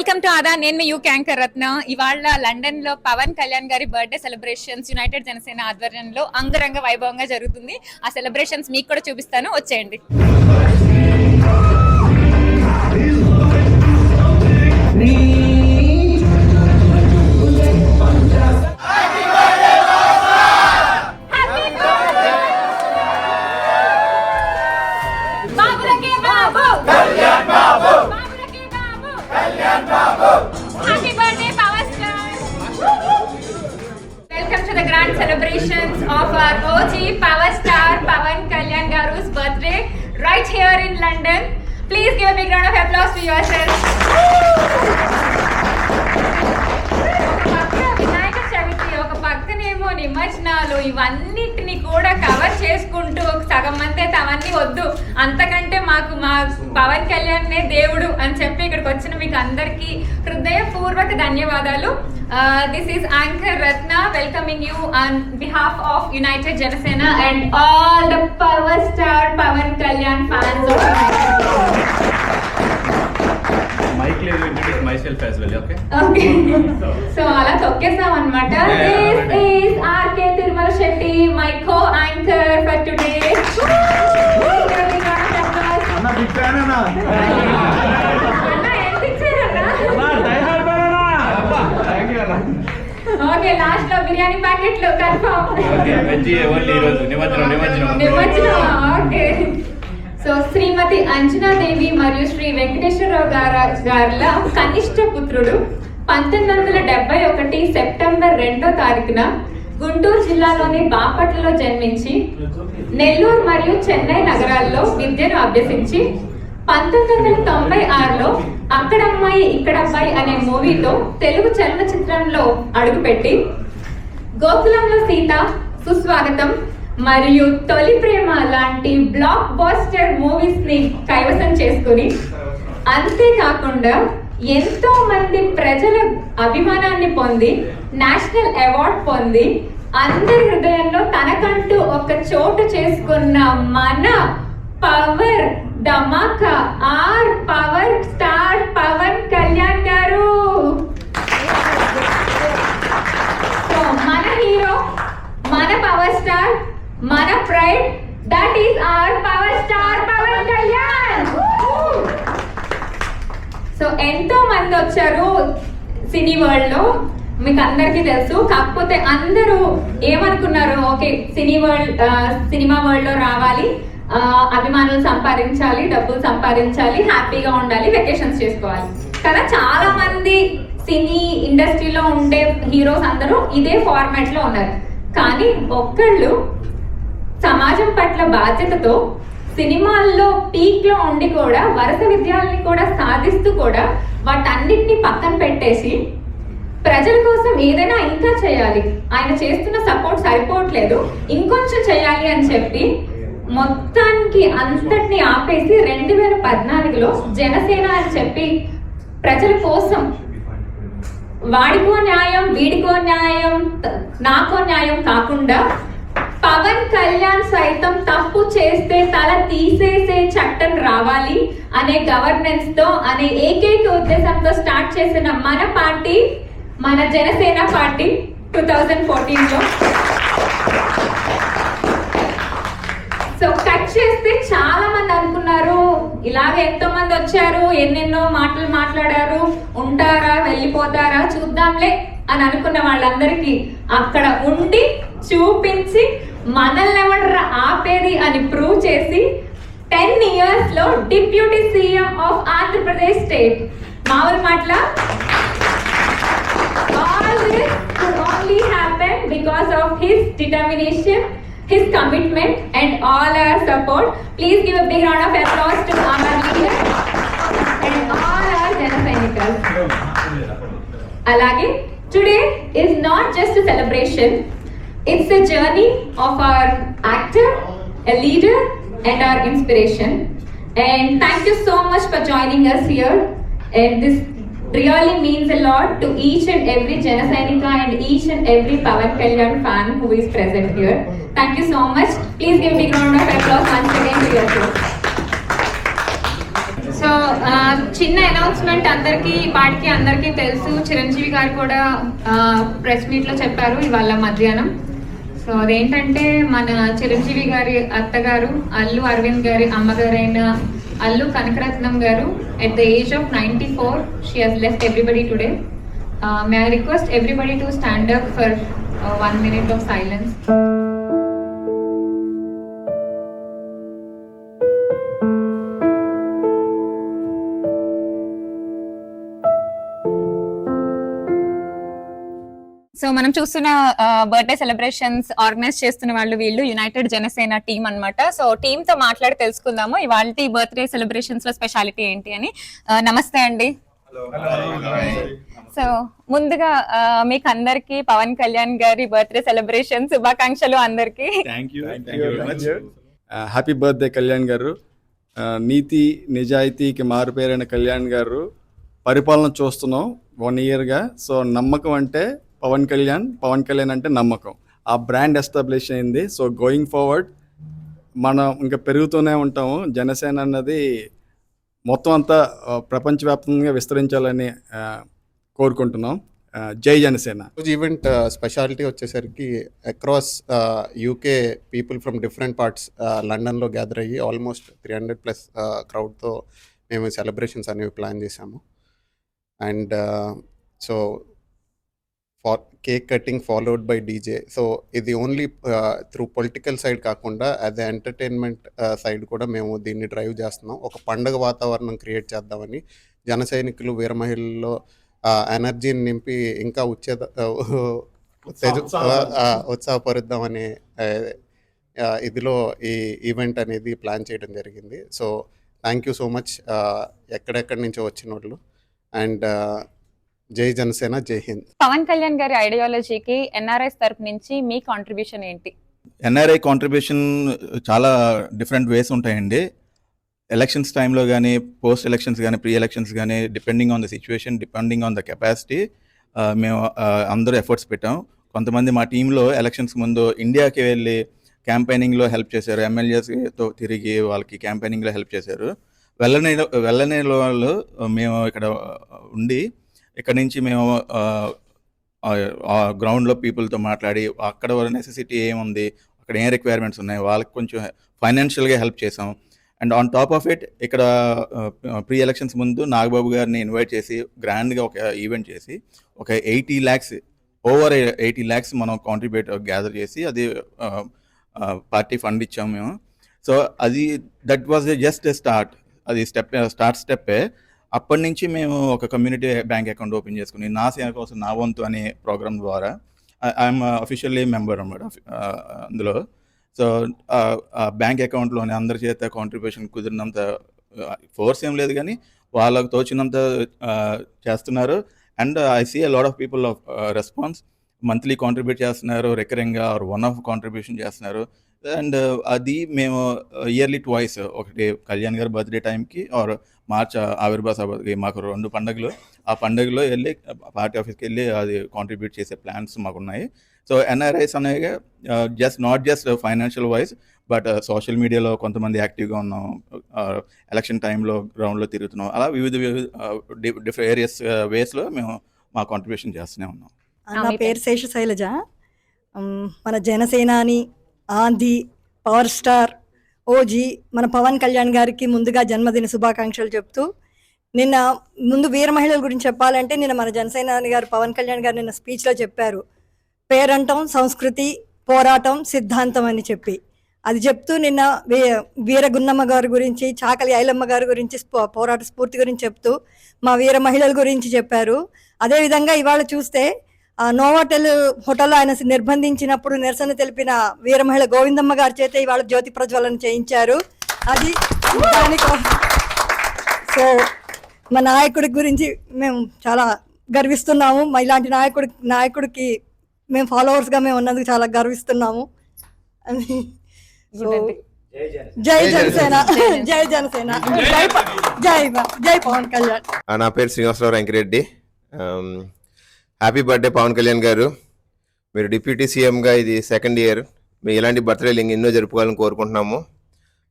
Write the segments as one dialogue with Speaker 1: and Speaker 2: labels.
Speaker 1: Welcome to ఆదా నేను me you canker రత్న. ఇవాళ లండన్లో పవన్ కళ్యాణ్ గారి బర్త్డే సెలబ్రేషన్స్ యునైటెడ్ జనసేన ఆధ్వర్యంలో అంగరంగ వైభవంగా జరుగుతుంది. ఆ సెలబ్రేషన్స్ మీకు కూడా చూపిస్తాను. వచ్చేయండి. Happy birthday, Power Star! Welcome to the grand celebrations of our OG Power Star Pavan Kalyan Garu's birthday right here in London. Please give a big round of applause to yourself. నిమజ్జనాలు ఇవన్నిటిని కూడా cover చేసుకుంటూ ఒక సగం మంది అయితే అవన్నీ వద్దు. అంతకంటే మాకు మా పవన్ కళ్యాణ్ దేవుడు అని చెప్పి ఇక్కడికి వచ్చిన మీకు అందరికీ హృదయపూర్వక ధన్యవాదాలు. This is anchor Ratna welcoming you on behalf of united Janasena and all the power star Pavan Kalyan fans
Speaker 2: mic లేదు introduce myself as well okay
Speaker 1: okay so అలా తొక్కేసాం అనమాట this is RK Tirumala Shetty my co anchor for today
Speaker 2: అన్న big fan అన్న.
Speaker 1: Okay లాస్ట్లో బిర్యానీ ప్యాకెట్లు confirm
Speaker 2: okay veg only ఈ రోజు నిమజ్జనం నిమజ్జనం.
Speaker 1: నిమజ్జనం ఓకే సో శ్రీమతి అంజనాదేవి మరియు శ్రీ వెంకటేశ్వరరావు గారు గారుల కనిష్ట పుత్రుడు పంతొమ్మిది వందల డెబ్బై ఒకటి సెప్టెంబర్ రెండో తారీఖున గుంటూరు జిల్లాలోని బాపట్లలో జన్మించి నెల్లూరు మరియు చెన్నై నగరాల్లో విద్యను అభ్యసించి పంతొమ్మిది వందల తొంభై ఆరులో అక్కడమ్మాయి ఇక్కడమ్మాయి అనే మూవీతో తెలుగు చలనచిత్రంలో అడుగుపెట్టి గోకులంలో సీత సుస్వాగతం మరియు తొలి ప్రేమ లాంటి బ్లాక్ బాస్టర్ మూవీస్ని కైవసం చేసుకుని అంతేకాకుండా ఎంతో మంది ప్రజల అభిమానాన్ని పొంది నేషనల్ అవార్డ్ పొంది అందరి హృదయంలో తనకంటూ ఒక చోటు చేసుకున్న మన power Dhamaka or power star Pavan Kalyan గారు సో మన హీరో మన పవర్ స్టార్ మన pride that is our power star Pavan Kalyan so ఎంతో మంది వచ్చారు సినీ వరల్డ్లో మీకు అందరికీ తెలుసు. కాకపోతే అందరూ ఏమనుకున్నారు ఓకే సినీ వరల్డ్ సినిమా వరల్డ్లో రావాలి అభిమానులు సంపాదించాలి డబ్బులు సంపాదించాలి హ్యాపీగా ఉండాలి వెకేషన్స్ చేసుకోవాలి. కదా చాలా మంది సినీ ఇండస్ట్రీలో ఉండే హీరోస్ అందరూ ఇదే ఫార్మాట్లో ఉన్నారు. కానీ ఒక్కళ్ళు సమాజం పట్ల బాధ్యతతో సినిమాల్లో పీక్లో ఉండి కూడా వరుస విద్యాలని కూడా సాధిస్తూ కూడా వాటన్నిటిని పక్కన పెట్టేసి ప్రజల కోసం ఏదైనా ఇంకా చేయాలి. ఆయన చేస్తున్న సపోర్ట్ సరిపోవట్లేదు. ఇంకొంచెం చేయాలి అని చెప్పి మొత్తానికి అంతటిని ఆపేసి రెండు వేల పద్నాలుగులో జనసేన అని చెప్పి ప్రజల కోసం వాడికో న్యాయం వీడికో న్యాయం నాకో న్యాయం కాకుండా పవన్ కళ్యాణ్ సైతం తప్పు చేస్తే తల తీసేసే చట్టం రావాలి అనే గవర్నెన్స్తో అనే ఏకైక ఉద్దేశంతో స్టార్ట్ చేసిన మన పార్టీ మన జనసేన పార్టీ టూ థౌజండ్ ఫోర్టీన్లో సో కట్ చేస్తే చాలా మంది అనుకున్నారు ఇలాగ ఎంతో మంది వచ్చారు ఎన్నెన్నో మాటలు మాట్లాడారు ఉంటారా వెళ్ళిపోతారా చూద్దాంలే అని అనుకున్న వాళ్ళందరికీ అక్కడ ఉండి చూపించి మనల్ని ఎవడరా ఆపేది అని ప్రూవ్ చేసి టెన్ ఇయర్స్లో deputy CM of Andhra Pradesh state మామూలు మాటల only happen because of his determination, his commitment, and all our support. Please give a big round of applause to our leader and all our Janasainicals. అలాగే today is not just celebration It's the journey of our actor, a leader, and our inspiration. And thank you so much for joining us here. And this really means a lot to each and every Jana and each and every Pavan Kalyan fan who is present here. Thank you so much. Please give a big round of applause once again to yourself. So చిన్న announcement అందరికి పాటికి అందరికీ తెలుసు చిరంజీవి గారు కూడా press మీట్లో చెప్పారు ఇవాళ మధ్యాహ్నం సో అదేంటంటే మన చిరంజీవి గారి అత్తగారు అల్లు అరవింద్ గారి అమ్మగారైన అల్లు కనకరత్నం గారు at the age of ninety four she has left everybody today may I request everybody to stand up for one minute of silence so మనం చూస్తున్న బర్త్డే సెలబ్రేషన్స్ ఆర్గనైజ్ చేస్తున్న వాళ్ళు వీళ్ళు యునైటెడ్ జనసేన టీం అన్నమాట. సో టీమ్తో మాట్లాడి తెలుసుకుందాము. ఇవాళ బర్త్డే సెలబ్రేషన్స్లో స్పెషాలిటీ ఏంటి అని. నమస్తే అండి. సో ముందుగా మీకు అందరికి పవన్ కళ్యాణ్ గారి బర్త్డే సెలబ్రేషన్ శుభాకాంక్షలు అందరికి.
Speaker 3: హ్యాపీ బర్త్డే కళ్యాణ్ గారు. ఆ, నీతి నిజాయితీకి మారుపేరైన కళ్యాణ్ గారు పరిపాలన చూస్తున్నాం వన్ ఇయర్గా సో నమ్మకం అంటే పవన్ కళ్యాణ్ పవన్ కళ్యాణ్ అంటే నమ్మకం. ఆ బ్రాండ్ ఎస్టాబ్లిష్ అయింది. సో గోయింగ్ ఫార్వర్డ్ మనం ఇంకా పెరుగుతూనే ఉంటాము. జనసేన అన్నది మొత్తం అంతా ప్రపంచవ్యాప్తంగా విస్తరించాలని కోరుకుంటున్నాం. జై జనసేన.
Speaker 4: ఈవెంట్ స్పెషాలిటీ వచ్చేసరికి across UK people from different parts లండన్లో గ్యాదర్ అయ్యి ఆల్మోస్ట్ త్రీ హండ్రెడ్ ప్లస్ క్రౌడ్తో మేము సెలబ్రేషన్స్ అనేవి ప్లాన్ చేశాము. And so far cake cutting followed by DJ so ఇది ఓన్లీ త్రూ పొలిటికల్ సైడ్ కాకుండా యాజ్ ఎ ఎంటర్టైన్మెంట్ సైడ్ కూడా మేము దీన్ని డ్రైవ్ చేస్తున్నాం. ఒక పండగ వాతావరణం క్రియేట్ చేద్దామని జన సైనికులు వీర మహిళల్లో ఎనర్జీని నింపి ఇంకా ఉచ్చేద ఉత్తేజ ఆ, ఉత్సాహపరుద్దామనే ఇదిలో ఈ ఈవెంట్ అనేది ప్లాన్ చేయడం జరిగింది. So thank you so much ఎక్కడెక్కడి నుంచో వచ్చిన వాళ్ళు అండ్ జై జనసేన జై హింద్.
Speaker 1: పవన్ కళ్యాణ్ గారి ఐడియాలజీకి ఎన్ఆర్ఎస్ తరపు నుంచి మీ కాంట్రిబ్యూషన్ ఏంటి?
Speaker 5: ఎన్ఆర్ఐ కాంట్రిబ్యూషన్ చాలా డిఫరెంట్ వేస్ ఉంటాయండి. ఎలక్షన్స్ టైంలో కానీ పోస్ట్ ఎలక్షన్స్ కానీ ప్రీ ఎలక్షన్స్ కానీ depending on the situation depending on the capacity మేము అందరూ ఎఫర్ట్స్ పెట్టాం. కొంతమంది మా టీంలో ఎలక్షన్స్ ముందు ఇండియాకి వెళ్ళి క్యాంపెయినింగ్లో హెల్ప్ చేశారు. ఎమ్మెల్యేస్తో తిరిగి వాళ్ళకి క్యాంపెయినింగ్లో హెల్ప్ చేశారు. వెళ్ళని వెళ్ళని వాళ్ళు మేము ఇక్కడ ఉండి ఇక్కడ నుంచి మేము గ్రౌండ్లో పీపుల్తో మాట్లాడి అక్కడ నెసెసిటీ ఏముంది అక్కడ ఏం రిక్వైర్మెంట్స్ ఉన్నాయి వాళ్ళకి కొంచెం ఫైనాన్షియల్గా హెల్ప్ చేసాం. And on top of it ఇక్కడ ప్రీ ఎలక్షన్స్ ముందు నాగబాబు గారిని ఇన్వైట్ చేసి గ్రాండ్గా ఒక ఈవెంట్ చేసి ఒక eighty lakhs over eighty lakhs మనం కాంట్రిబ్యూట్ గ్యాదర్ uh, చేసి అది పార్టీ ఫండ్ ఇచ్చాము మేము. సో అది దట్ వాజ్ జస్ట్ స్టార్ట్ అది స్టెప్ స్టార్ట్ స్టెప్పే అప్పటి నుంచి మేము ఒక కమ్యూనిటీ బ్యాంక్ అకౌంట్ ఓపెన్ చేసుకుని నా సేవ కోసం నా వంతు అనే ప్రోగ్రామ్ ద్వారా ఐఎమ్ అఫీషియల్లీ మెంబర్ అనమాట అందులో. సో ఆ బ్యాంక్ అకౌంట్లోనే అందరి చేత కాంట్రిబ్యూషన్ కుదిరినంత ఫోర్స్ ఏం లేదు కానీ వాళ్ళకు తోచినంత చేస్తున్నారు. And I see a lot of people of response monthly contribute చేస్తున్నారు రికరింగ్గా ఆర్ వన్ ఆఫ్ కాంట్రిబ్యూషన్ చేస్తున్నారు. అండ్ uh, అది మేము uh, ఇయర్లీ ట్వైస్ ఒకటి కళ్యాణ్ గారి బర్త్డే టైంకి ఆర్ మార్చ్ ఆవిర్భావ సభకి మాకు రెండు పండుగలు. ఆ పండుగలో వెళ్ళి పార్టీ ఆఫీస్కి వెళ్ళి అది కాంట్రిబ్యూట్ చేసే ప్లాన్స్ మాకు ఉన్నాయి సో ఎన్ఆర్ఐస్ అనేవి just not just financial wise but social మీడియాలో కొంతమంది యాక్టివ్గా ఉన్నాం. ఎలక్షన్ టైంలో గ్రౌండ్లో తిరుగుతున్నాం. అలా వివిధ వివిధ డిఫరెంట్ ఏరియస్ వేస్లో మేము మా కాంట్రిబ్యూషన్ చేస్తూనే ఉన్నాం.
Speaker 6: నా
Speaker 1: మీ
Speaker 6: పేరు శేష శైలజ. మన జనసేనాని ఆంధీ పవర్ స్టార్ ఓజీ మన పవన్ కళ్యాణ్ గారికి ముందుగా జన్మదిన శుభాకాంక్షలు చెప్తూ నిన్న ముందు వీర మహిళల గురించి చెప్పాలంటే నిన్న మన జనసేన గారు పవన్ కళ్యాణ్ గారు నిన్న స్పీచ్లో చెప్పారు. పేరంటం సంస్కృతి పోరాటం సిద్ధాంతం అని చెప్పి. అది చెప్తూ నిన్న వీ వీర గున్నమ్మ గారి గురించి చాకలి ఐలమ్మ గారి గురించి పోరాట స్ఫూర్తి గురించి చెప్తూ మా వీర మహిళల గురించి చెప్పారు. అదేవిధంగా ఇవాళ చూస్తే నోవాటెల్ హోటల్లో ఆయన నిర్బంధించినప్పుడు నిరసన తెలిపిన వీర మహిళ గోవిందమ్మ గారి చేత ఇవాళ జ్యోతి ప్రజ్వలన చేయించారు. అది దానికి సో మా నాయకుడి గురించి మేము చాలా గర్విస్తున్నాము. మా ఇలాంటి నాయకుడి నాయకుడికి మేము ఫాలోవర్స్గా మేము ఉన్నందుకు చాలా గర్విస్తున్నాము. సో జై జనసేన. జై జనసేన. జై జై జై పవన్ కళ్యాణ్.
Speaker 7: నా పేరు శ్రీనివాసరావు వెంకరెడ్డి. హ్యాపీ బర్త్డే పవన్ కళ్యాణ్ గారు. మీరు డిప్యూటీ సీఎంగా ఇది సెకండ్ ఇయర్ మీ ఇలాంటి బర్త్డేలు ఎన్నో జరుపుకోవాలని కోరుకుంటున్నాము.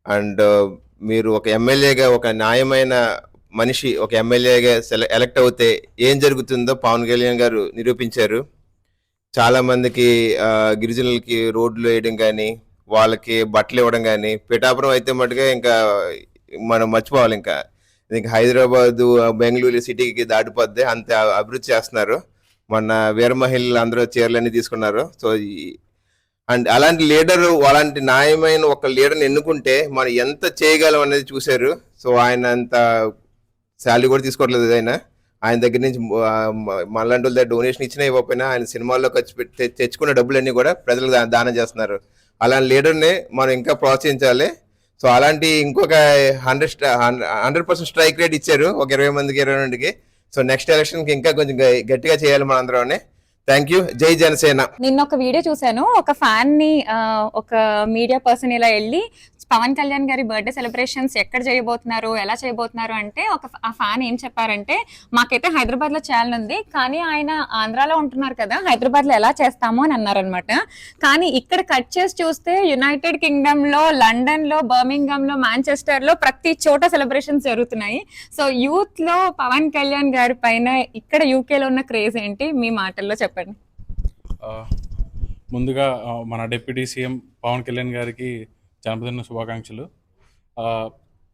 Speaker 7: అండ్ uh, మీరు ఒక ఎమ్మెల్యేగా ఒక న్యాయమైన మనిషి ఒక ఎమ్మెల్యేగా సెల ఎలక్ట్ అవుతే ఏం జరుగుతుందో పవన్ కళ్యాణ్ గారు నిరూపించారు. చాలా మందికి uh, గిరిజనులకి రోడ్లు వేయడం కానీ వాళ్ళకి బట్టలు ఇవ్వడం కానీ పిఠాపురం అయితే మటుగా ఇంకా మనం మర్చిపోవాలి ఇంకా. ఇంకా హైదరాబాదు బెంగళూరు సిటీకి దాటిపోద్ది అంత అభివృద్ధి చేస్తున్నారు. మొన్న వీర మహిళలు అందరూ చీరలన్నీ తీసుకున్నారు. సో అండ్ అలాంటి లీడర్ అలాంటి న్యాయమైన ఒక లీడర్ని ఎన్నుకుంటే మనం ఎంత చేయగలం అనేది చూశారు. సో ఆయన అంత శాలరీ కూడా తీసుకోవట్లేదు ఆయన. ఆయన దగ్గర నుంచి ఆ, దగ్గర డొనేషన్ ఇచ్చినా ఇవ్వకపోయినా ఆయన సినిమాల్లో ఖర్చు పెట్టి తె- తెచ్చుకున్న డబ్బులన్నీ కూడా ప్రజలకు దా- దానం చేస్తున్నారు. అలాంటి లీడర్ని మనం ఇంకా ప్రోత్సహించాలి. సో అలాంటి ఇంకొక hundred hundred percent strike rate ఇచ్చారు. ఒక ఇరవై మందికి ఇరవై మందికి సో నెక్స్ట్ ఎలక్షన్కి ఇంకా కొంచెం గట్టిగా చేయాలి మనందరం థ్యాంక్ యూ. జై జనసేన.
Speaker 8: నిన్న ఒక వీడియో చూశాను. ఒక ఫ్యాన్ని ఒక మీడియా పర్సన్ ఇలా వెళ్ళి పవన్ కళ్యాణ్ గారి బర్త్డే సెలబ్రేషన్స్ ఎక్కడ చేయబోతున్నారు ఎలా చేయబోతున్నారు అంటే ఒక ఆ ఫ్యాన్ ఏం చెప్పారంటే మాకైతే హైదరాబాద్లో చేయాలని ఉంది కానీ ఆయన ఆంధ్రాలో ఉంటున్నారు కదా హైదరాబాద్లో ఎలా చేస్తాము అని అన్నారనమాట కానీ ఇక్కడ కట్ చేసి చూస్తే యునైటెడ్ కింగ్డమ్లో లండన్లో బర్మింగ్హామ్లో మాంచెస్టర్లో ప్రతి చోట సెలబ్రేషన్స్ జరుగుతున్నాయి. సో యూత్లో పవన్ కళ్యాణ్ గారి పైన ఇక్కడ యూకేలో ఉన్న క్రేజ్ ఏంటి? మీ మాటల్లో చెప్పండి.
Speaker 9: ముందుగా మన డిప్యూటీ సీఎం పవన్ కళ్యాణ్ గారికి జన్మదిన శుభాకాంక్షలు.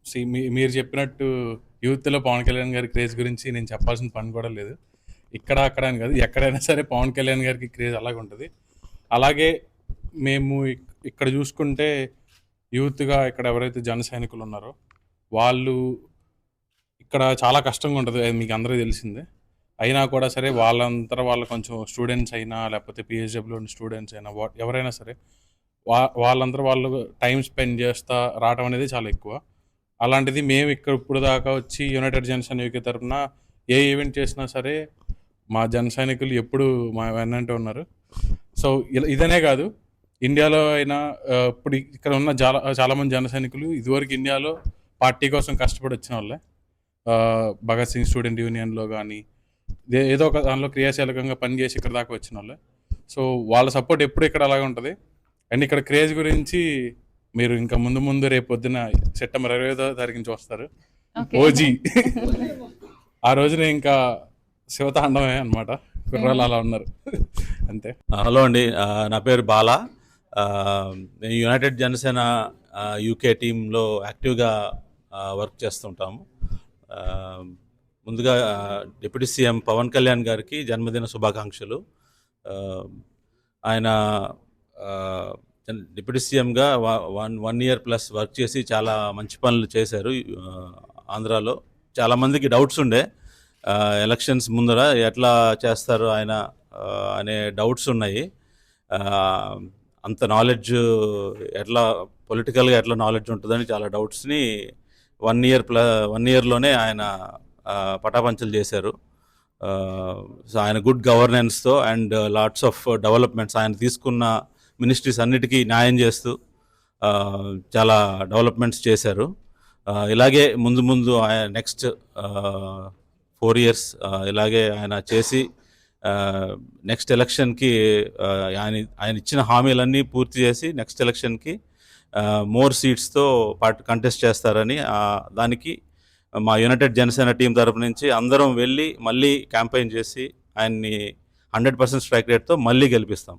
Speaker 9: సి మీ- మీరు చెప్పినట్టు యూత్లో పవన్ కళ్యాణ్ గారి క్రేజ్ గురించి నేను చెప్పాల్సిన పని కూడా లేదు. ఇక్కడ అక్కడ అని కాదు ఎక్కడైనా సరే పవన్ కళ్యాణ్ గారికి క్రేజ్ అలాగే ఉంటుంది. అలాగే మేము ఇక్కడ చూసుకుంటే యూత్గా ఇక్కడ ఎవరైతే జన సైనికులు ఉన్నారో వాళ్ళు ఇక్కడ చాలా కష్టంగా ఉంటుంది అది మీకు అందరూ తెలిసిందే. అయినా కూడా సరే వాళ్ళంతా వాళ్ళ కొంచెం స్టూడెంట్స్ అయినా లేకపోతే పిహెచ్డబ్ల్యూ స్టూడెంట్స్ అయినా వా ఎవరైనా సరే వా వాళ్ళందరూ వాళ్ళు టైం స్పెండ్ చేస్తా రావడం అనేది చాలా ఎక్కువ. అలాంటిది మేము ఇక్కడ ఇప్పుడు దాకా వచ్చి యునైటెడ్ జనసేన యూకే తరఫున ఏ ఈవెంట్ చేసినా సరే మా జన సైనికులు ఎప్పుడు మా వెన్నంటే ఉన్నారు. సో ఇదనే కాదు. ఇండియాలో అయినా ఇప్పుడు ఇక్కడ ఉన్న చాలా చాలామంది జన సైనికులు ఇదివరకు ఇండియాలో పార్టీ కోసం కష్టపడి వచ్చిన వాళ్ళే. భగత్ సింగ్ స్టూడెంట్ యూనియన్లో కానీ ఏదో ఒక దానిలో క్రియాశీలకంగా పనిచేసి ఇక్కడ దాకా వచ్చిన వాళ్ళే. సో వాళ్ళ సపోర్ట్ ఎప్పుడు ఇక్కడ అలాగే ఉంటుంది. అండ్ ఇక్కడ క్రేజ్ గురించి మీరు ఇంకా ముందు ముందు రేపు పొద్దున సెప్టెంబర్ ఇరవై ఐదో తారీఖు నుంచి వస్తారు. ఓజీ. ఆ రోజున ఇంకా శివతాండవే అనమాట కుర్రాలు అలా ఉన్నారు. అంతే.
Speaker 10: హలో అండి. నా పేరు బాల. నేను యునైటెడ్ జనసేన యూకే టీంలో యాక్టివ్గా వర్క్ చేస్తుంటాము. ముందుగా డిప్యూటీ సీఎం పవన్ కళ్యాణ్ గారికి జన్మదిన శుభాకాంక్షలు. ఆయన డిప్యూటీ సీఎంగా one one year plus work చేసి చాలా మంచి పనులు చేశారు ఆంధ్రాలో. చాలామందికి డౌట్స్ ఉండే. ఎలక్షన్స్ ముందర ఎట్లా చేస్తారు ఆయన అనే డౌట్స్ ఉన్నాయి. అంత నాలెడ్జ్ ఎట్లా పొలిటికల్గా ఎట్లా నాలెడ్జ్ ఉంటుందని చాలా డౌట్స్ని వన్ ఇయర్ ప్ల వన్ ఇయర్లోనే ఆయన పటాపంచలు చేశారు. సో ఆయన గుడ్ గవర్నెన్స్తో అండ్ లాట్స్ ఆఫ్ డెవలప్మెంట్స్ ఆయన తీసుకున్న మినిస్ట్రీస్ అన్నిటికీ న్యాయం చేస్తూ చాలా డెవలప్మెంట్స్ చేశారు. ఇలాగే ముందు ముందు ఆయన నెక్స్ట్ ఫోర్ ఇయర్స్ ఇలాగే ఆయన చేసి నెక్స్ట్ ఎలక్షన్కి ఆయన ఆయన ఇచ్చిన హామీలన్నీ పూర్తి చేసి నెక్స్ట్ ఎలక్షన్కి మోర్ సీట్స్తో పార్ట్ కంటెస్ట్ చేస్తారని దానికి మా యునైటెడ్ జనసేన టీం తరపు నుంచి అందరం వెళ్ళి మళ్ళీ క్యాంపెయిన్ చేసి ఆయన్ని హండ్రెడ్ పర్సెంట్ స్ట్రైక్ రేట్తో మళ్ళీ గెలిపిస్తాం.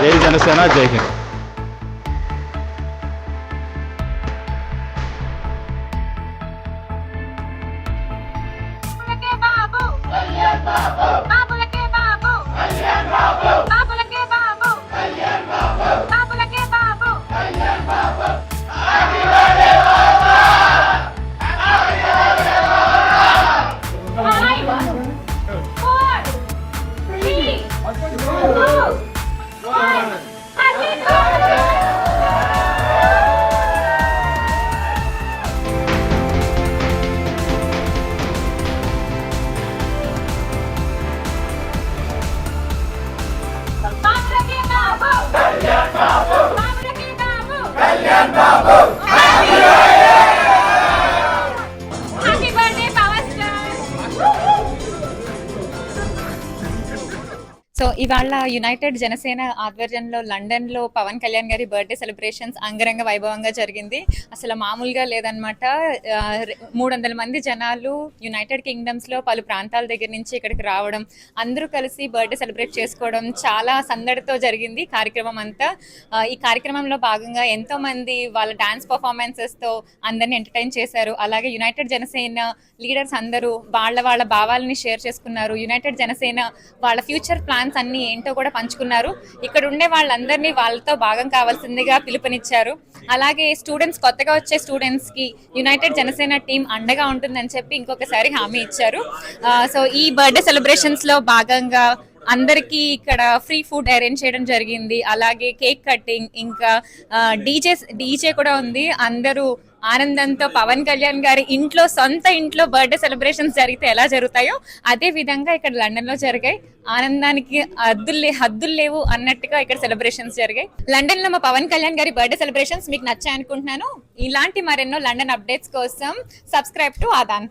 Speaker 10: जय जनसेना जय हिंद।
Speaker 1: बाबू बाबू बाबू। యునైటెడ్ జనసేన ఆధ్వర్యంలో లండన్లో పవన్ కళ్యాణ్ గారి బర్త్డే సెలబ్రేషన్స్ అంగరంగ వైభవంగా జరిగింది. అసలు మామూలుగా లేదనమాట మూడు వందల మంది జనాలు యునైటెడ్ కింగ్డమ్స్లో పలు ప్రాంతాల దగ్గర నుంచి ఇక్కడికి రావడం అందరూ కలిసి బర్త్డే సెలబ్రేట్ చేసుకోవడం చాలా సందడితో జరిగింది కార్యక్రమం అంతా. ఈ కార్యక్రమంలో భాగంగా ఎంతో మంది వాళ్ళ డాన్స్ పర్ఫార్మెన్సెస్తో అందరిని ఎంటర్టైన్ చేశారు. అలాగే యునైటెడ్ జనసేన లీడర్స్ అందరూ వాళ్ళ వాళ్ళ భావాలని షేర్ చేసుకున్నారు. యునైటెడ్ జనసేన వాళ్ళ ఫ్యూచర్ ప్లాన్స్ అన్ని ఏంటో కూడా పంచుకున్నారు. ఇక్కడ ఉండే వాళ్ళందరినీ వాళ్ళతో భాగం కావాల్సిందిగా పిలుపునిచ్చారు. అలాగే స్టూడెంట్స్ కొత్తగా వచ్చే స్టూడెంట్స్కి యునైటెడ్ జనసేన టీం అండగా ఉంటుందని చెప్పి ఇంకొకసారి హామీ ఇచ్చారు. ఆ, సో ఈ బర్త్డే సెలబ్రేషన్స్లో భాగంగా అందరికీ ఇక్కడ ఫ్రీ ఫుడ్ అరేంజ్ చేయడం జరిగింది. అలాగే కేక్ కటింగ్ ఇంకా డీజే డీజే కూడా ఉంది. అందరూ ఆనందంతో పవన్ కళ్యాణ్ గారి ఇంట్లో సొంత ఇంట్లో బర్త్డే సెలబ్రేషన్స్ జరిగితే ఎలా జరుగుతాయో అదే విధంగా ఇక్కడ లండన్లో జరిగాయి. ఆనందానికి హద్దులు హద్దులు లేవు అన్నట్టుగా ఇక్కడ సెలబ్రేషన్స్ జరిగాయి. లండన్లో మా పవన్ కళ్యాణ్ గారి బర్త్డే సెలబ్రేషన్స్ మీకు నచ్చాయి అనుకుంటున్నాను ఇలాంటి మరెన్నో లండన్ అప్డేట్స్ కోసం సబ్స్క్రైబ్ టు ఆదాన్.